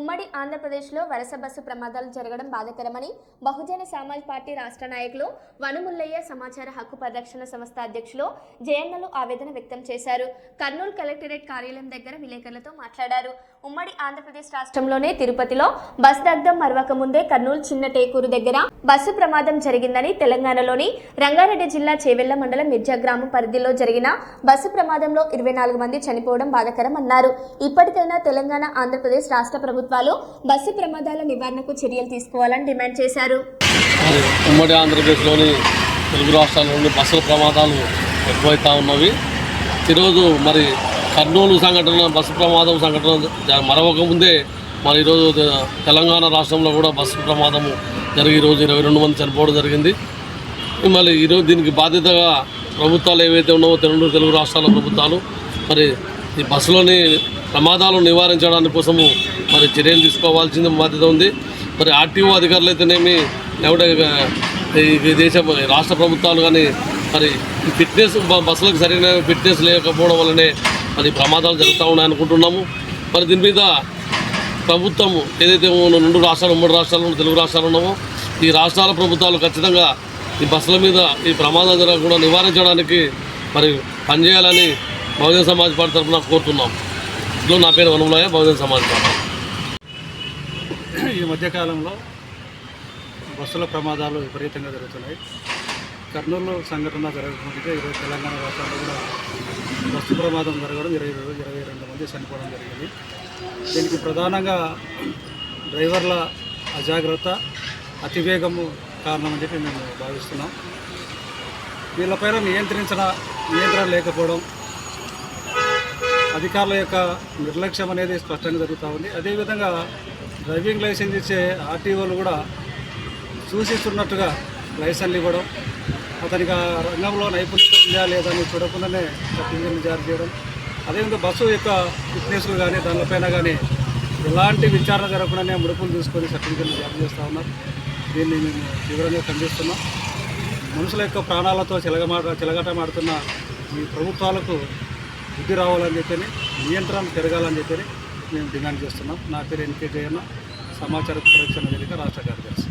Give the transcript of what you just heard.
ఉమ్మడి ఆంధ్రప్రదేశ్లో వరుస బస్సు ప్రమాదాలు జరగడం బాధాకరమని బహుజన సమాజ్ పార్టీ రాష్ట్ర నాయకులు వనుముల్లయ్య సమాచార హక్కు పరిరక్షణ సంస్థ అధ్యక్షులు జయన్నలు ఆవేదన వ్యక్తం చేశారు. కర్నూలు కలెక్టరేట్ కార్యాలయం దగ్గర విలేకరులతో మాట్లాడారు. ఉమ్మడి ఆంధ్రప్రదేశ్ రాష్ట్రంలోనే తిరుపతిలో బస్ దగ్ధం మరవక ముందే కర్నూలు చిన్న టేకూరు దగ్గర బస్సు ప్రమాదం జరిగిందని తెలంగాణలోని రంగారెడ్డి జిల్లా చేవెళ్ళ మండలం మిర్జా గ్రామం పరిధిలో జరిగిన బస్సు ప్రమాదంలో ఇరవై నాలుగు మంది చనిపోవడం బాధాకరం అన్నారు. ఇప్పటికైనా తెలంగాణ ఆంధ్రప్రదేశ్ రాష్ట్ర ప్రభుత్వాలు బస్సు ప్రమాదాల నివారణకు చర్యలు తీసుకోవాలని డిమాండ్ చేశారు. ఉమ్మడి ఆంధ్రప్రదేశ్లోని తెలుగు రాష్ట్రాల నుండి బస్సుల ప్రమాదాలు ఎక్కువైతా ఉన్నవి. ఈరోజు మరి కర్నూలు సంఘటన బస్సు ప్రమాదం సంఘటన మరొక ముందే మరి ఈరోజు తెలంగాణ రాష్ట్రంలో కూడా బస్సు ప్రమాదము జరిగి ఈరోజు ఇరవై రెండు మంది చనిపోవడం జరిగింది. మళ్ళీ ఈరోజు దీనికి బాధ్యతగా ప్రభుత్వాలు ఏవైతే ఉన్నావో తెలుగు తెలుగు రాష్ట్రాల ప్రభుత్వాలు మరి ఈ బస్సులోని ప్రమాదాలు నివారించడానికి కోసము మరి చర్యలు తీసుకోవాల్సిన బాధ్యత ఉంది. మరి ఆర్టీఓ అధికారులు అయితేనేమి లేకపోతే ఈ దేశ రాష్ట్ర ప్రభుత్వాలు కానీ మరి ఈ ఫిట్నెస్ బస్సులకు సరైన ఫిట్నెస్ లేకపోవడం వల్లనే మరి ప్రమాదాలు జరుగుతూ ఉన్నాయి అనుకుంటున్నాము. మరి దీని మీద ప్రభుత్వం ఏదైతే రెండు రాష్ట్రాలు మూడు రాష్ట్రాలు తెలుగు రాష్ట్రాలు ఉన్నామో ఈ రాష్ట్రాల ప్రభుత్వాలు ఖచ్చితంగా ఈ బస్సుల మీద ఈ ప్రమాదాలు జరగకుండా నివారించడానికి మరి పనిచేయాలని బహుజన సమాజ్ పార్టీ తరఫున కోరుతున్నాం. ఇందులో నా పేరు వనములయ్య బహుజన సమాజ్ పార్టీ. ఈ మధ్యకాలంలో బస్సుల ప్రమాదాలు విపరీతంగా జరుగుతున్నాయి. కర్నూలు సంఘటన జరగకముందుకే ఈరోజు తెలంగాణ రాష్ట్రంలో కూడా బస్సు ప్రమాదం జరగడం ఇరవై ఇరవై రెండు మంది చనిపోవడం జరిగింది. దీనికి ప్రధానంగా డ్రైవర్ల అజాగ్రత్త అతివేగము కారణమని చెప్పి మేము భావిస్తున్నాం. వీళ్ళపైన నియంత్రించిన నియంత్రణ లేకపోవడం అధికారుల యొక్క నిర్లక్ష్యం అనేది స్పష్టంగా జరుగుతూ ఉంది. అదేవిధంగా డ్రైవింగ్ లైసెన్స్ ఇచ్చే ఆర్టీఓలు కూడా సూచిస్తున్నట్టుగా లైసెన్లు ఇవ్వడం అతనికి ఆ రంగంలో నైపుణ్యత ఉందా లేదా అని చూడకుండానే సర్టిఫికెట్లు జారీ చేయడం. అదేవిధంగా బస్సు యొక్క ఫిట్నెస్ కానీ దానిపైన కానీ ఎలాంటి విచారణ జరగకుండానే ముడుపులు తీసుకొని సర్టిఫికెట్లు జారీ చేస్తూ ఉన్నారు. దీన్ని మేము తీవ్రంగా ఖండిస్తున్నాం. మనుషుల యొక్క ప్రాణాలతో చెలగమాట చెలగటమాడుతున్న ఈ ప్రభుత్వాలకు బుద్ధి రావాలని చెప్పని నియంత్రణ పెరగాలని చెప్పని మేము డిమాండ్ చేస్తున్నాం. నా పేరు ఎన్కే జయన్న. సమాచార పరిరక్షణ వేదిక రాష్ట్ర కార్యదర్శి.